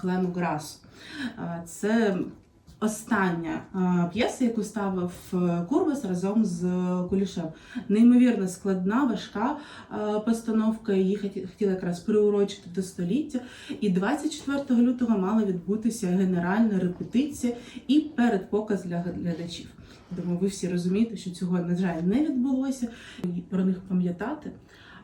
Клену Грасу. Це остання п'єса, яку ставив е, Курбас разом з Кулішем. Неймовірно складна, важка постановка. Її хоті- хотіли якраз приурочити до століття. І 24 лютого мала відбутися генеральна репетиція і передпоказ для глядачів. Думаю, ви всі розумієте, що цього, на жаль, не відбулося. І Про них пам'ятати.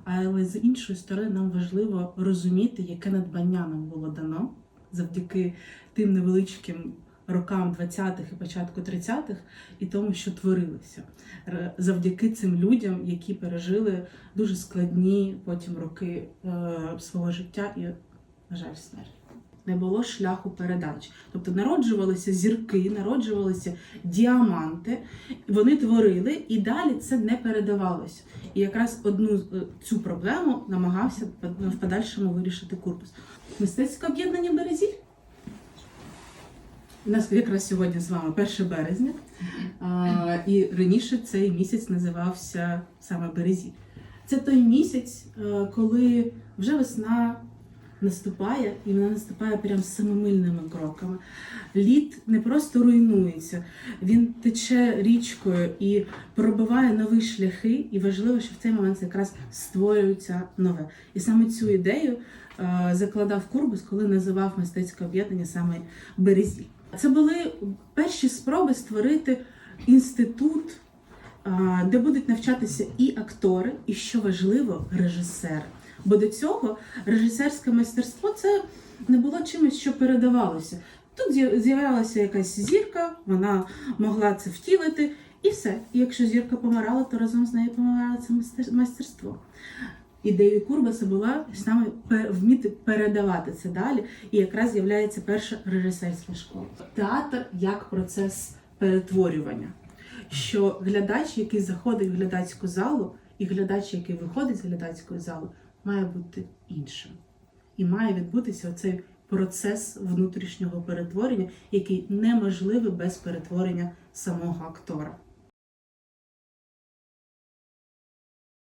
Але з іншої сторони, нам важливо розуміти, яке надбання нам було дано завдяки тим невеличким рокам 20-х і початку 30-х і тому, що творилося. Завдяки цим людям, які пережили дуже складні потім роки е, свого життя і, на жаль, смерть. Не було шляху передач. Тобто народжувалися зірки, народжувалися діаманти, вони творили, і далі це не передавалося. І якраз одну е, цю проблему намагався в подальшому вирішити корпус. Мистецьке об'єднання Березіль. У нас якраз сьогодні з вами 1 березня, а, і раніше цей місяць називався саме Березіль. Це той місяць, е, коли вже весна наступає, і вона наступає прям семимильними кроками. Лід не просто руйнується, він тече річкою і пробиває нові шляхи, і важливо, що в цей момент якраз створюється нове. І саме цю ідею е, закладав Курбус, коли називав мистецьке об'єднання саме Березіль. Це були перші спроби створити інститут, е, де будуть навчатися і актори, і що важливо, режисери. Бо до цього режисерське майстерство це не було чимось, що передавалося. Тут з'являлася якась зірка, вона могла це втілити, і все. І якщо зірка помирала, то разом з нею помирало це майстерство. Ідеєю Курбаса була саме вміти передавати це далі, і якраз з'являється перша режисерська школа. Театр як процес перетворювання. Що глядач, який заходить в глядацьку залу, і глядач, який виходить з глядацької зали, має бути іншим. І має відбутися оцей процес внутрішнього перетворення, який неможливий без перетворення самого актора.